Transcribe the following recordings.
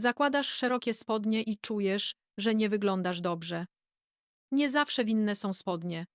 Zakładasz szerokie spodnie i czujesz, że nie wyglądasz dobrze. Nie zawsze winne są spodnie.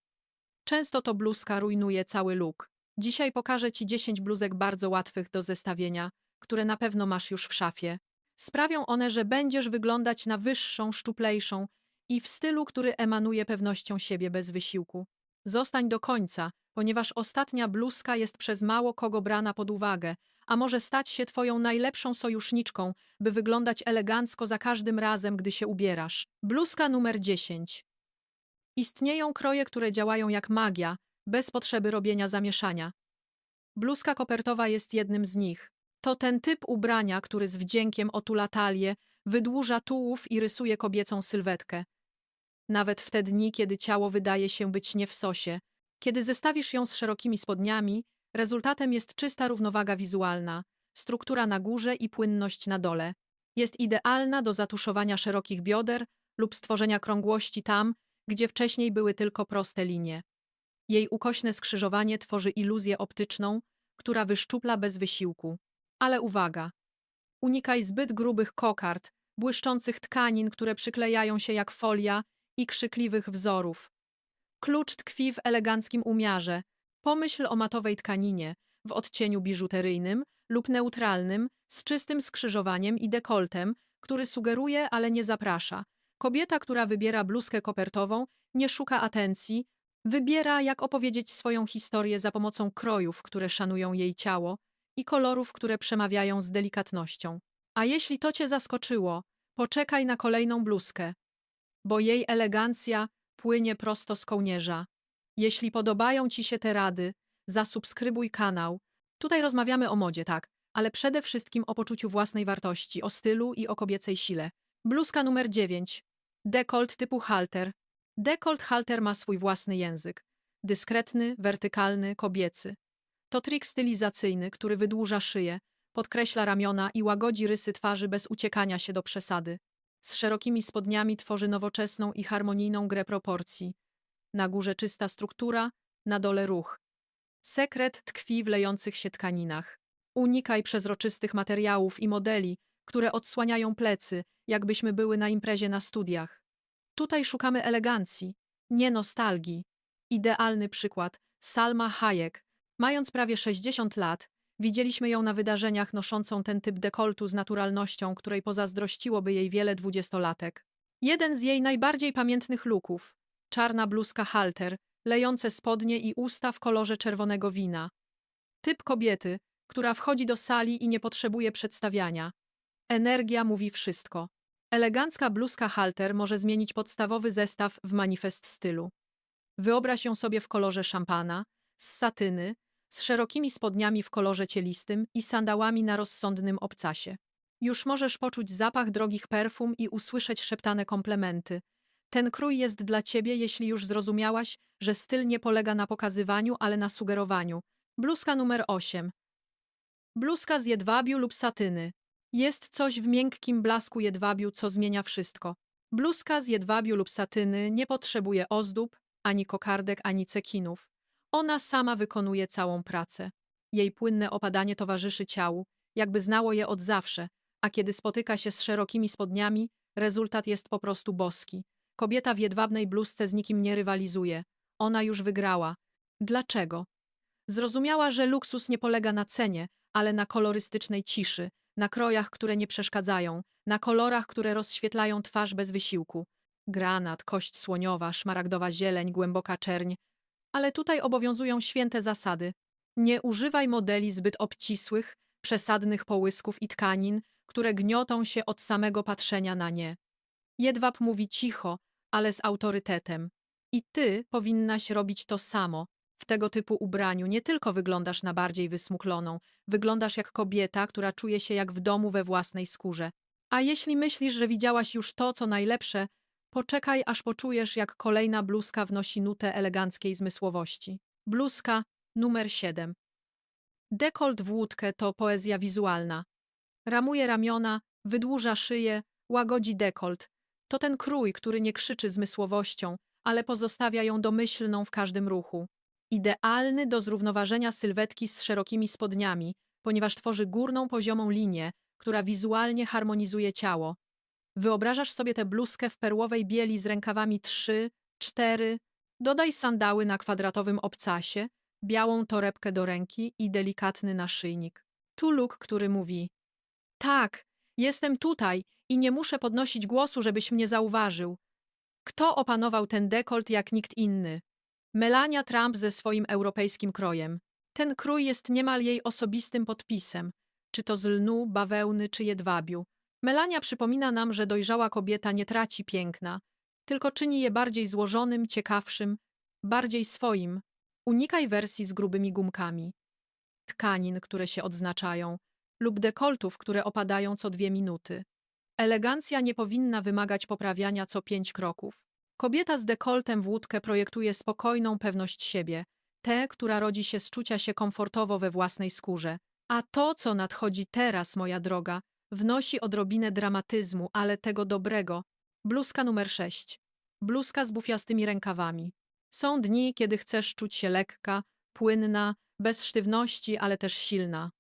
Często to bluzka rujnuje cały look. Dzisiaj pokażę Ci 10 bluzek bardzo łatwych do zestawienia, które na pewno masz już w szafie. Sprawią one, że będziesz wyglądać na wyższą, szczuplejszą i w stylu, który emanuje pewnością siebie bez wysiłku. Zostań do końca, ponieważ ostatnia bluzka jest przez mało kogo brana pod uwagę, a może stać się Twoją najlepszą sojuszniczką, by wyglądać elegancko za każdym razem, gdy się ubierasz. Bluzka numer 10. Istnieją kroje, które działają jak magia, bez potrzeby robienia zamieszania. Bluzka kopertowa jest jednym z nich. To ten typ ubrania, który z wdziękiem otula talię, wydłuża tułów i rysuje kobiecą sylwetkę. Nawet w te dni, kiedy ciało wydaje się być nie w sosie. Kiedy zestawisz ją z szerokimi spodniami, rezultatem jest czysta równowaga wizualna, struktura na górze i płynność na dole. Jest idealna do zatuszowania szerokich bioder lub stworzenia krągłości tam, gdzie wcześniej były tylko proste linie. Jej ukośne skrzyżowanie tworzy iluzję optyczną, która wyszczupla bez wysiłku. Ale uwaga! Unikaj zbyt grubych kokard, błyszczących tkanin, które przyklejają się jak folia i krzykliwych wzorów. Klucz tkwi w eleganckim umiarze. Pomyśl o matowej tkaninie, w odcieniu biżuteryjnym lub neutralnym, z czystym skrzyżowaniem i dekoltem, który sugeruje, ale nie zaprasza. Kobieta, która wybiera bluzkę kopertową, nie szuka atencji, wybiera, jak opowiedzieć swoją historię za pomocą krojów, które szanują jej ciało i kolorów, które przemawiają z delikatnością. A jeśli to cię zaskoczyło, poczekaj na kolejną bluzkę, bo jej elegancja płynie prosto z kołnierza. Jeśli podobają ci się te rady, zasubskrybuj kanał. Tutaj rozmawiamy o modzie, tak, ale przede wszystkim o poczuciu własnej wartości, o stylu i o kobiecej sile. Bluzka numer 9. Dekolt typu halter. Dekolt halter ma swój własny język. Dyskretny, wertykalny, kobiecy. To trik stylizacyjny, który wydłuża szyję, podkreśla ramiona i łagodzi rysy twarzy bez uciekania się do przesady. Z szerokimi spodniami tworzy nowoczesną i harmonijną grę proporcji. Na górze czysta struktura, na dole ruch. Sekret tkwi w lejących się tkaninach. Unikaj przezroczystych materiałów i modeli, które odsłaniają plecy, jakbyśmy były na imprezie na studiach. Tutaj szukamy elegancji, nie nostalgii. Idealny przykład Salma Hayek. Mając prawie 60 lat, widzieliśmy ją na wydarzeniach noszącą ten typ dekoltu z naturalnością, której pozazdrościłoby jej wiele dwudziestolatek. Jeden z jej najbardziej pamiętnych luków czarna bluzka halter, lejące spodnie i usta w kolorze czerwonego wina. Typ kobiety, która wchodzi do sali i nie potrzebuje przedstawiania. Energia mówi wszystko. Elegancka bluzka halter może zmienić podstawowy zestaw w manifest stylu. Wyobraź ją sobie w kolorze szampana, z satyny, z szerokimi spodniami w kolorze cielistym i sandałami na rozsądnym obcasie. Już możesz poczuć zapach drogich perfum i usłyszeć szeptane komplementy. Ten krój jest dla ciebie, jeśli już zrozumiałaś, że styl nie polega na pokazywaniu, ale na sugerowaniu. Bluzka numer 8. Bluzka z jedwabiu lub satyny. Jest coś w miękkim blasku jedwabiu, co zmienia wszystko. Bluzka z jedwabiu lub satyny nie potrzebuje ozdób, ani kokardek, ani cekinów. Ona sama wykonuje całą pracę. Jej płynne opadanie towarzyszy ciału, jakby znało je od zawsze, a kiedy spotyka się z szerokimi spodniami, rezultat jest po prostu boski. Kobieta w jedwabnej bluzce z nikim nie rywalizuje. Ona już wygrała. Dlaczego? Zrozumiała, że luksus nie polega na cenie, ale na kolorystycznej ciszy, na krojach, które nie przeszkadzają, na kolorach, które rozświetlają twarz bez wysiłku. Granat, kość słoniowa, szmaragdowa zieleń, głęboka czerń. Ale tutaj obowiązują święte zasady. Nie używaj modeli zbyt obcisłych, przesadnych połysków i tkanin, które gniotą się od samego patrzenia na nie. Jedwab mówi cicho, ale z autorytetem. I ty powinnaś robić to samo, w tego typu ubraniu nie tylko wyglądasz na bardziej wysmukloną, wyglądasz jak kobieta, która czuje się jak w domu we własnej skórze. A jeśli myślisz, że widziałaś już to, co najlepsze, poczekaj, aż poczujesz, jak kolejna bluzka wnosi nutę eleganckiej zmysłowości. Bluzka numer 7. Dekolt w łódkę to poezja wizualna. Ramuje ramiona, wydłuża szyję, łagodzi dekolt. To ten krój, który nie krzyczy zmysłowością, ale pozostawia ją domyślną w każdym ruchu. Idealny do zrównoważenia sylwetki z szerokimi spodniami, ponieważ tworzy górną poziomą linię, która wizualnie harmonizuje ciało. Wyobrażasz sobie tę bluzkę w perłowej bieli z rękawami 3, 4. Dodaj sandały na kwadratowym obcasie, białą torebkę do ręki i delikatny naszyjnik. Tu Luke, który mówi: Tak, jestem tutaj i nie muszę podnosić głosu, żebyś mnie zauważył. Kto opanował ten dekolt jak nikt inny? Melania Trump ze swoim europejskim krojem. Ten krój jest niemal jej osobistym podpisem, czy to z lnu, bawełny czy jedwabiu. Melania przypomina nam, że dojrzała kobieta nie traci piękna, tylko czyni je bardziej złożonym, ciekawszym, bardziej swoim. Unikaj wersji z grubymi gumkami, tkanin, które się odznaczają, lub dekoltów, które opadają co dwie minuty. Elegancja nie powinna wymagać poprawiania co pięć kroków. Kobieta z dekoltem w łódkę projektuje spokojną pewność siebie, tę, która rodzi się z czucia się komfortowo we własnej skórze. A to, co nadchodzi teraz, moja droga, wnosi odrobinę dramatyzmu, ale tego dobrego. Bluzka numer 6. Bluzka z bufiastymi rękawami. Są dni, kiedy chcesz czuć się lekka, płynna, bez sztywności, ale też silna.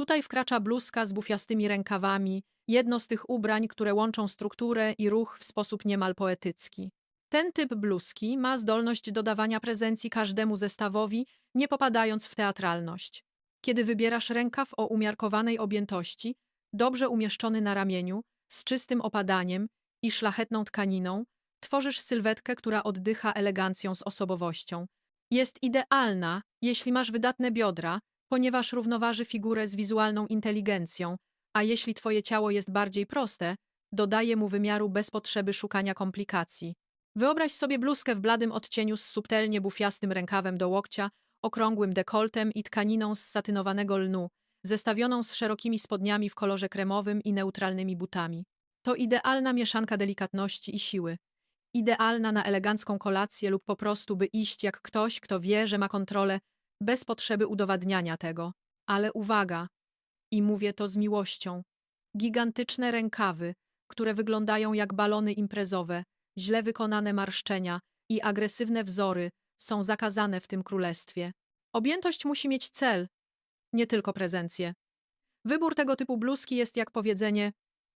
Tutaj wkracza bluzka z bufiastymi rękawami, jedno z tych ubrań, które łączą strukturę i ruch w sposób niemal poetycki. Ten typ bluzki ma zdolność dodawania prezencji każdemu zestawowi, nie popadając w teatralność. Kiedy wybierasz rękaw o umiarkowanej objętości, dobrze umieszczony na ramieniu, z czystym opadaniem i szlachetną tkaniną, tworzysz sylwetkę, która oddycha elegancją z osobowością. Jest idealna, jeśli masz wydatne biodra, ponieważ równoważy figurę z wizualną inteligencją, a jeśli twoje ciało jest bardziej proste, dodaje mu wymiaru bez potrzeby szukania komplikacji. Wyobraź sobie bluzkę w bladym odcieniu z subtelnie bufiastym rękawem do łokcia, okrągłym dekoltem i tkaniną z satynowanego lnu, zestawioną z szerokimi spodniami w kolorze kremowym i neutralnymi butami. To idealna mieszanka delikatności i siły. Idealna na elegancką kolację lub po prostu by iść jak ktoś, kto wie, że ma kontrolę, bez potrzeby udowadniania tego. Ale uwaga, i mówię to z miłością. Gigantyczne rękawy, które wyglądają jak balony imprezowe, źle wykonane marszczenia i agresywne wzory są zakazane w tym królestwie. Objętość musi mieć cel, nie tylko prezencję. Wybór tego typu bluzki jest jak powiedzenie: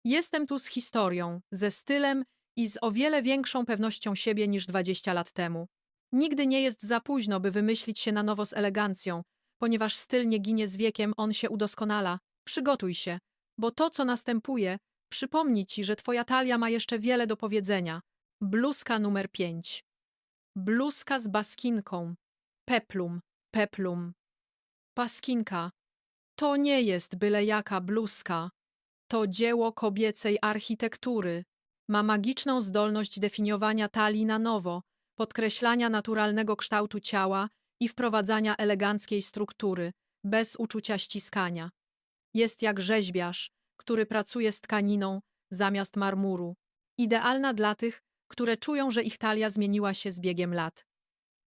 Jestem tu z historią, ze stylem i z o wiele większą pewnością siebie niż 20 lat temu. Nigdy nie jest za późno, by wymyślić się na nowo z elegancją, ponieważ styl nie ginie z wiekiem, on się udoskonala. Przygotuj się, bo to, co następuje, przypomni ci, że twoja talia ma jeszcze wiele do powiedzenia. Bluzka numer 5. Bluzka z baskinką. Peplum, peplum. Paskinka. To nie jest byle jaka bluzka. To dzieło kobiecej architektury. Ma magiczną zdolność definiowania talii na nowo, podkreślania naturalnego kształtu ciała i wprowadzania eleganckiej struktury, bez uczucia ściskania. Jest jak rzeźbiarz, który pracuje z tkaniną zamiast marmuru. Idealna dla tych, które czują, że ich talia zmieniła się z biegiem lat.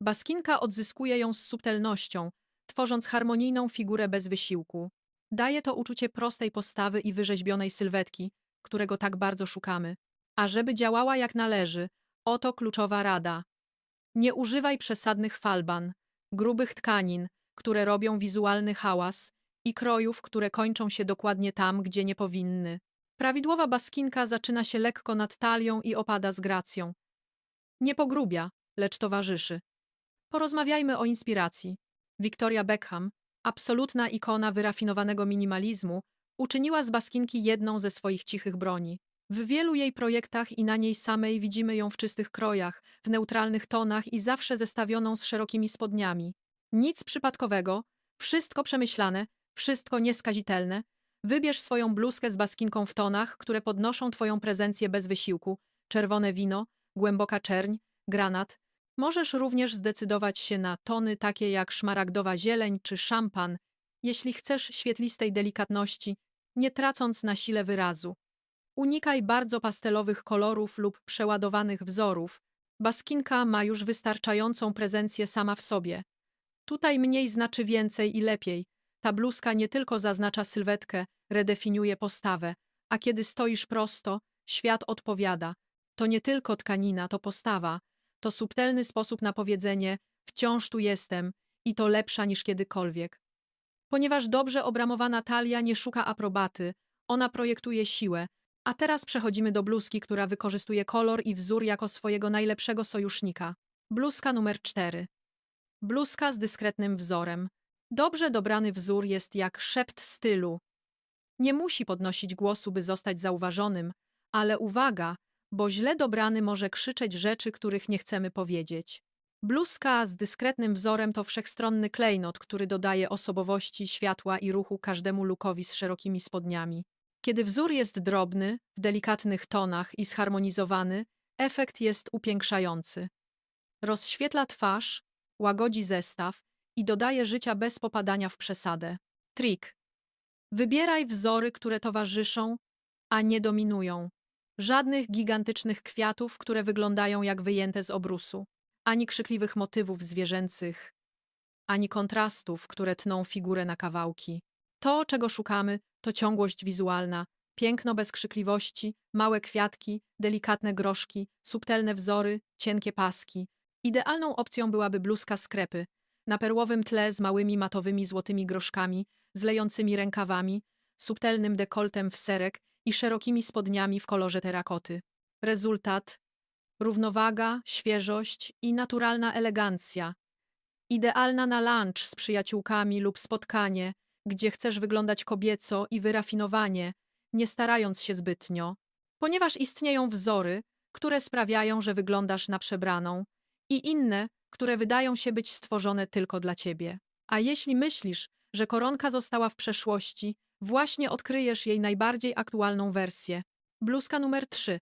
Baskinka odzyskuje ją z subtelnością, tworząc harmonijną figurę bez wysiłku. Daje to uczucie prostej postawy i wyrzeźbionej sylwetki, którego tak bardzo szukamy. A żeby działała jak należy, oto kluczowa rada. Nie używaj przesadnych falban, grubych tkanin, które robią wizualny hałas i krojów, które kończą się dokładnie tam, gdzie nie powinny. Prawidłowa baskinka zaczyna się lekko nad talią i opada z gracją. Nie pogrubia, lecz towarzyszy. Porozmawiajmy o inspiracji. Victoria Beckham, absolutna ikona wyrafinowanego minimalizmu, uczyniła z baskinki jedną ze swoich cichych broni. W wielu jej projektach i na niej samej widzimy ją w czystych krojach, w neutralnych tonach i zawsze zestawioną z szerokimi spodniami. Nic przypadkowego, wszystko przemyślane, wszystko nieskazitelne. Wybierz swoją bluzkę z baskinką w tonach, które podnoszą twoją prezencję bez wysiłku. Czerwone wino, głęboka czerń, granat. Możesz również zdecydować się na tony takie jak szmaragdowa zieleń czy szampan, jeśli chcesz świetlistej delikatności, nie tracąc na sile wyrazu. Unikaj bardzo pastelowych kolorów lub przeładowanych wzorów. Baskinka ma już wystarczającą prezencję sama w sobie. Tutaj mniej znaczy więcej i lepiej. Ta bluzka nie tylko zaznacza sylwetkę, redefiniuje postawę, a kiedy stoisz prosto, świat odpowiada. To nie tylko tkanina, to postawa. To subtelny sposób na powiedzenie wciąż tu jestem i to lepsza niż kiedykolwiek. Ponieważ dobrze obramowana talia nie szuka aprobaty, Ona projektuje siłę. A teraz przechodzimy do bluzki, która wykorzystuje kolor i wzór jako swojego najlepszego sojusznika. Bluzka numer 4. Bluzka z dyskretnym wzorem. Dobrze dobrany wzór jest jak szept stylu. Nie musi podnosić głosu, by zostać zauważonym, ale uwaga, bo źle dobrany może krzyczeć rzeczy, których nie chcemy powiedzieć. Bluzka z dyskretnym wzorem to wszechstronny klejnot, który dodaje osobowości, światła i ruchu każdemu lukowi z szerokimi spodniami. Kiedy wzór jest drobny, w delikatnych tonach i zharmonizowany, efekt jest upiększający. Rozświetla twarz, łagodzi zestaw i dodaje życia bez popadania w przesadę. Trik. Wybieraj wzory, które towarzyszą, a nie dominują. Żadnych gigantycznych kwiatów, które wyglądają jak wyjęte z obrusu, ani krzykliwych motywów zwierzęcych, ani kontrastów, które tną figurę na kawałki. To, czego szukamy, to ciągłość wizualna, piękno bez krzykliwości, małe kwiatki, delikatne groszki, subtelne wzory, cienkie paski. Idealną opcją byłaby bluzka z krepy, na perłowym tle z małymi matowymi złotymi groszkami, z lejącymi rękawami, subtelnym dekoltem w serek i szerokimi spodniami w kolorze terakoty. Rezultat równowaga, świeżość i naturalna elegancja. Idealna na lunch z przyjaciółkami lub spotkanie, gdzie chcesz wyglądać kobieco i wyrafinowanie, nie starając się zbytnio, ponieważ istnieją wzory, które sprawiają, że wyglądasz na przebraną, i inne, które wydają się być stworzone tylko dla ciebie. A jeśli myślisz, że koronka została w przeszłości, właśnie odkryjesz jej najbardziej aktualną wersję. Bluzka numer 3.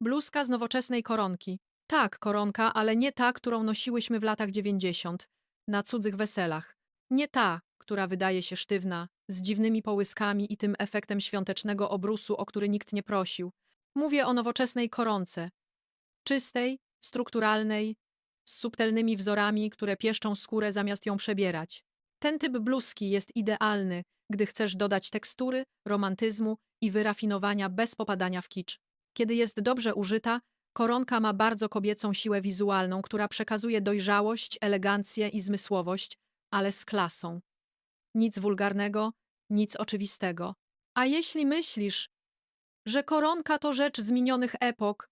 Bluzka z nowoczesnej koronki. Tak, koronka, ale nie ta, którą nosiłyśmy w latach 90, na cudzych weselach. Nie ta, która wydaje się sztywna, z dziwnymi połyskami i tym efektem świątecznego obrusu, o który nikt nie prosił. Mówię o nowoczesnej koronce. Czystej, strukturalnej, z subtelnymi wzorami, które pieszczą skórę zamiast ją przebierać. Ten typ bluzki jest idealny, gdy chcesz dodać tekstury, romantyzmu i wyrafinowania bez popadania w kicz. Kiedy jest dobrze użyta, koronka ma bardzo kobiecą siłę wizualną, która przekazuje dojrzałość, elegancję i zmysłowość, ale z klasą. Nic wulgarnego, nic oczywistego. A jeśli myślisz, że koronka to rzecz z minionych epok,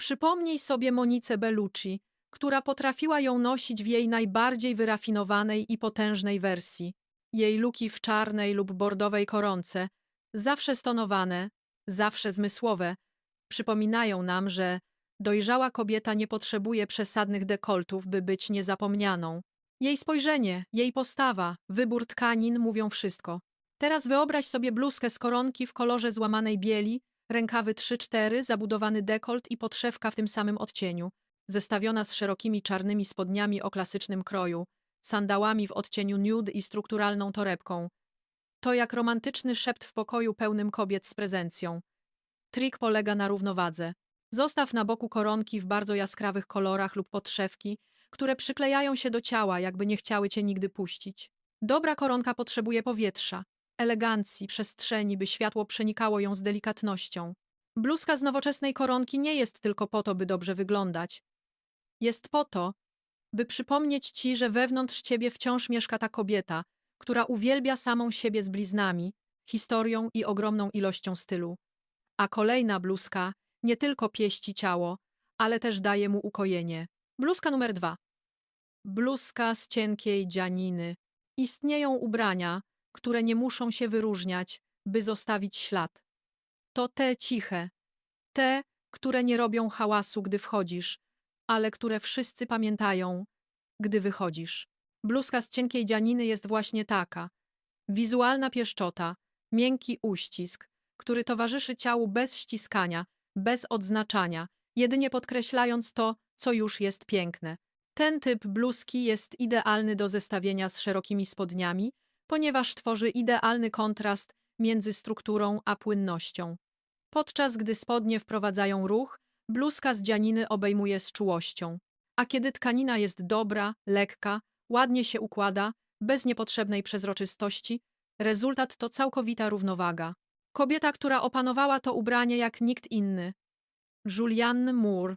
przypomnij sobie Monicę Bellucci, która potrafiła ją nosić w jej najbardziej wyrafinowanej i potężnej wersji. Jej luki w czarnej lub bordowej koronce, zawsze stonowane, zawsze zmysłowe, przypominają nam, że dojrzała kobieta nie potrzebuje przesadnych dekoltów, by być niezapomnianą. Jej spojrzenie, jej postawa, wybór tkanin mówią wszystko. Teraz wyobraź sobie bluzkę z koronki w kolorze złamanej bieli, rękawy 3-4, zabudowany dekolt i podszewka w tym samym odcieniu, zestawiona z szerokimi czarnymi spodniami o klasycznym kroju, sandałami w odcieniu nude i strukturalną torebką. To jak romantyczny szept w pokoju pełnym kobiet z prezencją. Trik polega na równowadze. Zostaw na boku koronki w bardzo jaskrawych kolorach lub podszewki, które przyklejają się do ciała, jakby nie chciały cię nigdy puścić. Dobra koronka potrzebuje powietrza, elegancji, przestrzeni, by światło przenikało ją z delikatnością. Bluzka z nowoczesnej koronki nie jest tylko po to, by dobrze wyglądać. Jest po to, by przypomnieć ci, że wewnątrz ciebie wciąż mieszka ta kobieta, która uwielbia samą siebie z bliznami, historią i ogromną ilością stylu. A kolejna bluzka nie tylko pieści ciało, ale też daje mu ukojenie. Bluzka numer dwa. Bluzka z cienkiej dzianiny. Istnieją ubrania, które nie muszą się wyróżniać, by zostawić ślad. To te ciche, te, które nie robią hałasu, gdy wchodzisz, ale które wszyscy pamiętają, gdy wychodzisz. Bluzka z cienkiej dzianiny jest właśnie taka. Wizualna pieszczota, miękki uścisk, który towarzyszy ciału bez ściskania, bez odznaczania, jedynie podkreślając to, co już jest piękne. Ten typ bluzki jest idealny do zestawienia z szerokimi spodniami, ponieważ tworzy idealny kontrast między strukturą a płynnością. Podczas gdy spodnie wprowadzają ruch, bluzka z dzianiny obejmuje z czułością. A kiedy tkanina jest dobra, lekka, ładnie się układa, bez niepotrzebnej przezroczystości, rezultat to całkowita równowaga. Kobieta, która opanowała to ubranie jak nikt inny. Julianne Moore,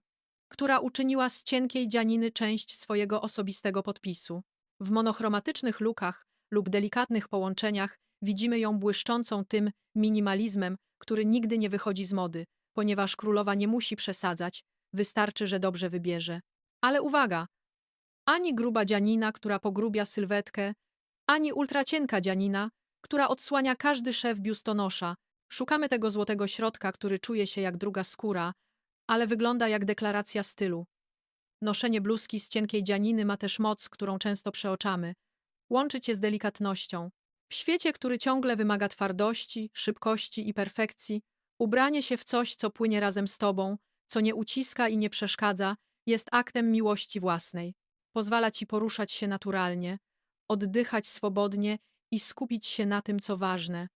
która uczyniła z cienkiej dzianiny część swojego osobistego podpisu. W monochromatycznych lukach lub delikatnych połączeniach Widzimy ją błyszczącą tym minimalizmem, który nigdy nie wychodzi z mody, ponieważ królowa nie musi przesadzać, wystarczy, że dobrze wybierze. Ale uwaga! Ani gruba dzianina, która pogrubia sylwetkę, ani ultracienka dzianina, która odsłania każdy szef biustonosza. Szukamy tego złotego środka, który czuje się jak druga skóra, ale wygląda jak deklaracja stylu. Noszenie bluzki z cienkiej dzianiny ma też moc, którą często przeoczamy. Łączy cię z delikatnością. W świecie, który ciągle wymaga twardości, szybkości i perfekcji, ubranie się w coś, co płynie razem z tobą, co nie uciska i nie przeszkadza, jest aktem miłości własnej. Pozwala ci poruszać się naturalnie, oddychać swobodnie i skupić się na tym, co ważne.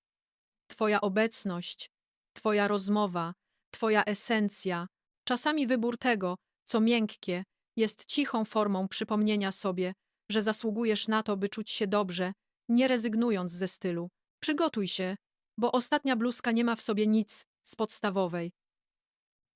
Twoja obecność, Twoja rozmowa, Twoja esencja, czasami wybór tego, co miękkie, jest cichą formą przypomnienia sobie, że zasługujesz na to, by czuć się dobrze, nie rezygnując ze stylu. Przygotuj się, bo ostatnia bluzka nie ma w sobie nic z podstawowej.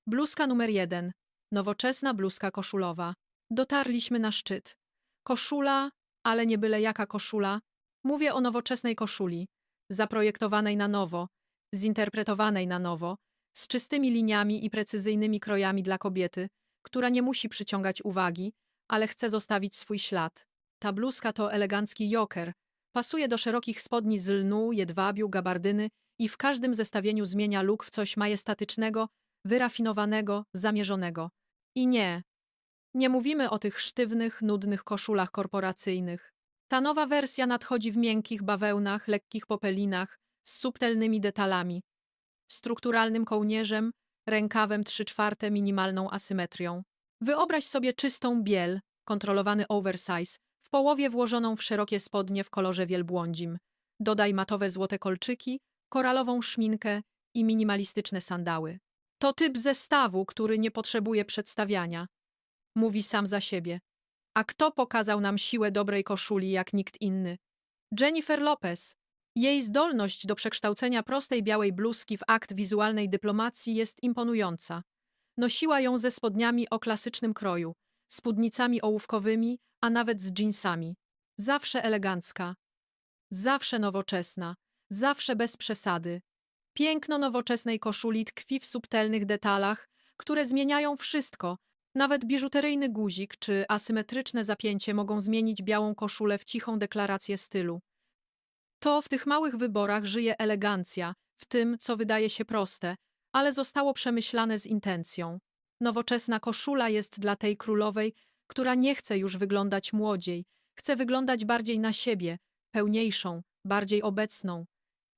Bluzka numer jeden. Nowoczesna bluzka koszulowa. Dotarliśmy na szczyt. Koszula, ale nie byle jaka koszula. Mówię o nowoczesnej koszuli, zaprojektowanej na nowo, zinterpretowanej na nowo, z czystymi liniami i precyzyjnymi krojami dla kobiety, która nie musi przyciągać uwagi, ale chce zostawić swój ślad. Ta bluzka to elegancki joker. Pasuje do szerokich spodni z lnu, jedwabiu, gabardyny i w każdym zestawieniu zmienia look w coś majestatycznego, wyrafinowanego, zamierzonego. I nie, nie mówimy o tych sztywnych, nudnych koszulach korporacyjnych. Ta nowa wersja nadchodzi w miękkich bawełnach, lekkich popelinach, z subtelnymi detalami, strukturalnym kołnierzem, rękawem 3 czwarte minimalną asymetrią. Wyobraź sobie czystą biel, kontrolowany oversize, w połowie włożoną w szerokie spodnie w kolorze wielbłądzim. Dodaj matowe złote kolczyki, koralową szminkę i minimalistyczne sandały. To typ zestawu, który nie potrzebuje przedstawiania. Mówi sam za siebie. A kto pokazał nam siłę dobrej koszuli jak nikt inny? Jennifer Lopez. Jej zdolność do przekształcenia prostej białej bluzki w akt wizualnej dyplomacji jest imponująca. Nosiła ją ze spodniami o klasycznym kroju, spódnicami ołówkowymi, a nawet z dżinsami. Zawsze elegancka, zawsze nowoczesna, zawsze bez przesady. Piękno nowoczesnej koszuli tkwi w subtelnych detalach, które zmieniają wszystko. Nawet biżuteryjny guzik czy asymetryczne zapięcie mogą zmienić białą koszulę w cichą deklarację stylu. To w tych małych wyborach żyje elegancja, w tym, co wydaje się proste, ale zostało przemyślane z intencją. Nowoczesna koszula jest dla tej królowej, która nie chce już wyglądać młodziej, chce wyglądać bardziej na siebie, pełniejszą, bardziej obecną.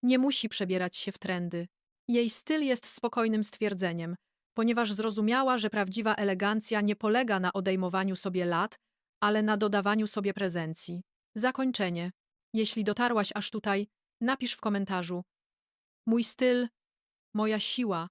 Nie musi przebierać się w trendy. Jej styl jest spokojnym stwierdzeniem, ponieważ zrozumiała, że prawdziwa elegancja nie polega na odejmowaniu sobie lat, ale na dodawaniu sobie prezencji. Zakończenie. Jeśli dotarłaś aż tutaj, napisz w komentarzu. Mój styl, moja siła,